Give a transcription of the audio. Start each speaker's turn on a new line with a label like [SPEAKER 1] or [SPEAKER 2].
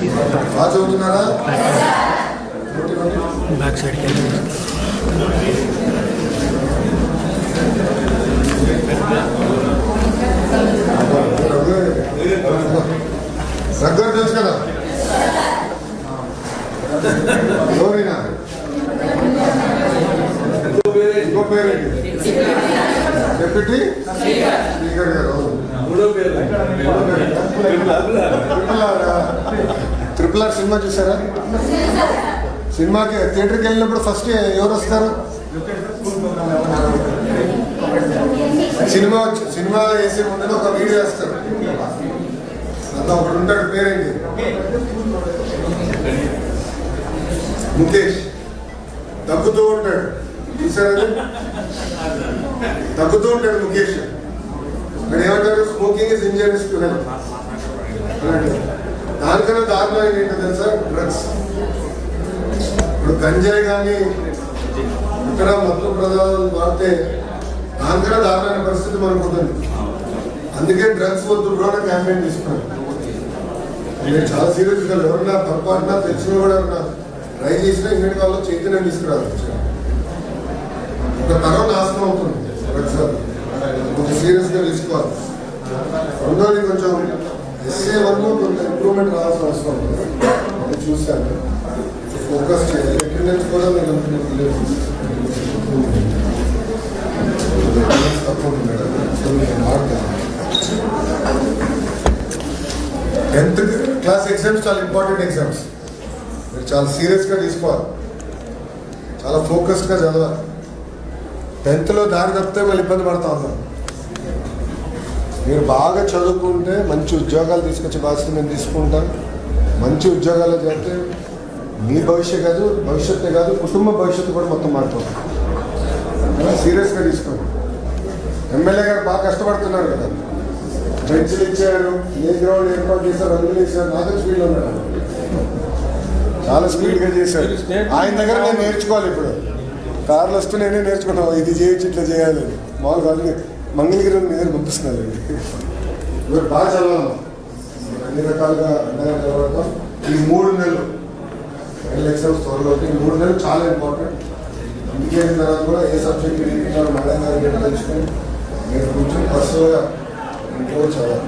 [SPEAKER 1] బాగా చదువుతున్నారా?
[SPEAKER 2] బ్యాక్ సైడ్కి
[SPEAKER 1] రగ్గర్ తెలుసు కదా? ఎవరైనా? ఇంకో ట్రిపుల్ సినిమా చూసారా? సినిమాకి థియేటర్కి వెళ్ళినప్పుడు ఫస్ట్ ఎవరు వస్తారు? సినిమా సినిమా వేసే ముందు ఒక వీడియో వేస్తారు. అంత ఒకడు ఉంటాడు పేరేంటి? ముఖేష్. తగ్గుతూ ఉంటాడు. చూసారా తగ్గుతూ ఉంటాడు ముఖేష్. ఏమంటారు smoking is injurious to health. దానికన్నా దారుణం ఏంటో తెలుసా? డ్రగ్స్. ఇప్పుడు గంజాయి కానీ ఇతర మత్తు ప్రదాలు వాడితే దానికన్నా దారుణమైన పరిస్థితి మనకు ఉంటుంది. అందుకే డ్రగ్స్ వద్దు కూడా క్యాంపెయిన్ తీసుకున్నాను నేను చాలా సీరియస్గా ఎవరన్నా పొరపాటున తెలిసిన కూడా ఉన్నా ట్రై చేసినా ఇంటి వాళ్ళు చైతన్యం తీసుకురావాలి. ఒక తరం నాశనం అవుతుంది డ్రగ్స్ కొంచెం సీరియస్గా తీసుకోవాలి. రెండోది కొంచెం ఎస్ఏ వన్ కొంత ఇంప్రూవ్మెంట్ రావాల్సిన అవసరం ఉంది. అది చూశాను. ఫోకస్ చేయాలి. అటెండెన్స్ కూడా నేను అనుకున్నాను మేడం. సో నేను టెన్త్ క్లాస్ ఎగ్జామ్స్ చాలా ఇంపార్టెంట్ ఎగ్జామ్స్ మీరు చాలా సీరియస్గా తీసుకోవాలి. చాలా ఫోకస్డ్గా చదవాలి. టెన్త్లో దారి తప్పితే మళ్ళీ ఇబ్బంది పడతా ఉన్నాం మీరు బాగా చదువుకుంటే మంచి ఉద్యోగాలు తీసుకొచ్చే బాధ్యత నేను తీసుకుంటాను. మంచి ఉద్యోగాలు చేస్తే మీ భవిష్యత్ కాదు భవిష్యత్తే కాదు కుటుంబ భవిష్యత్తు కూడా మొత్తం మారిపోతుంది. సీరియస్గా తీసుకోండి. ఎమ్మెల్యే గారు బాగా కష్టపడుతున్నారు కదా. బెంచ్లు ఇచ్చారు ఏ గ్రౌండ్ ఏర్పాటు చేశారు రంగులు ఇచ్చారు నాతో స్పీడ్లో ఉన్నాడు. చాలా స్పీడ్గా చేశారు ఆయన దగ్గర నేను నేర్చుకోవాలి ఇప్పుడు. కార్లు వస్తూ నేనే నేర్చుకున్నాను ఇది చేయొచ్చు ఇట్లా చేయాలి. మామూలుగా అన్ని మంగళగిరి మీ దగ్గర పంపిస్తున్నారు మీరు బాగా చదవాలి అన్ని రకాలుగా అండగా చదవటం ఈ మూడు నెలలు ఫైనల్ ఎగ్జామ్స్ త్వరలో ఈ మూడు నెలలు చాలా ఇంపార్టెంట్ ఇంటికి తర్వాత కూడా ఏ సబ్జెక్ట్ మేడం గారు ఏంటో తెలుసుకొని మీరు కూర్చొని పర్సనల్గా ఇంట్లో చదవాలి.